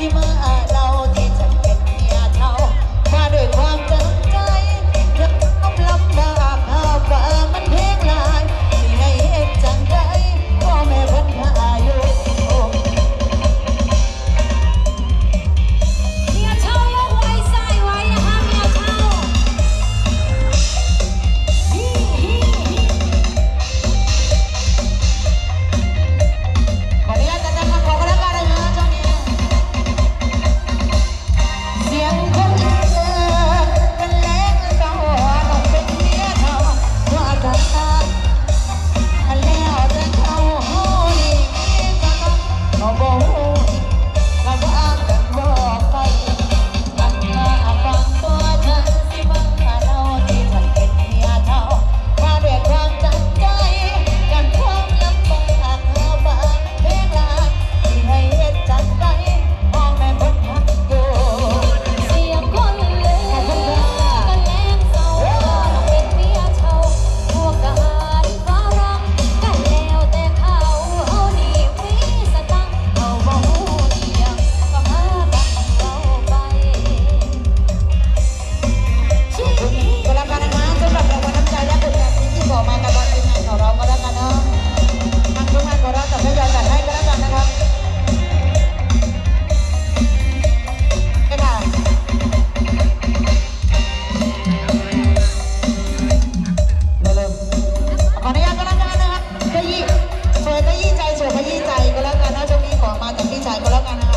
see my eyes. ขยี้เปิดขยี้ใจสวดขยี้ใจก็แล้วกันนะช่วงนี้ขอมาจากพี่ชายก็แล้วกันนะ